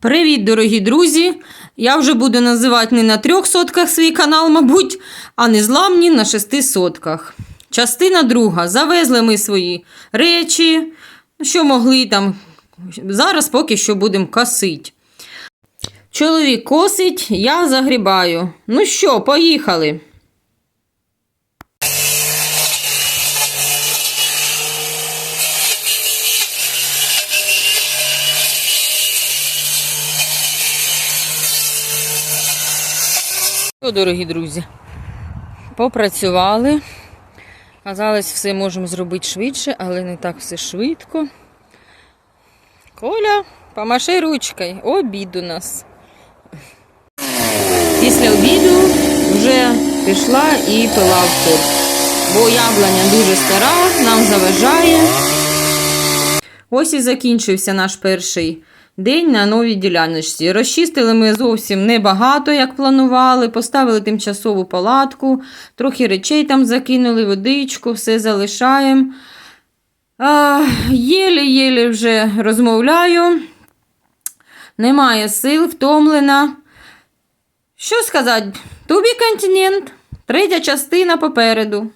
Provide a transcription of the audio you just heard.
Привіт, дорогі друзі! Я вже буду називати не на трьох сотках свій канал, мабуть, а незламні на шести сотках. Частина друга. Завезли ми свої речі, що могли там. Зараз поки що будемо косити. Чоловік косить, я загрібаю. Ну що, поїхали. Що, дорогі друзі, попрацювали. Казалось, все можемо зробити швидше, але не так все швидко. Коля, помаши ручкою. Обід у нас. Після обіду вже пішла і пила в торт. Бо яблуня дуже стара, нам заважає. Ось і закінчився наш перший день на новій діляночці. Розчистили ми зовсім небагато, як планували. Поставили тимчасову палатку, трохи речей там закинули, водичку, все залишаємо. Єлі-єлі вже розмовляю. Немає сил, втомлена. Що сказати? Тобі континент. Третя частина попереду.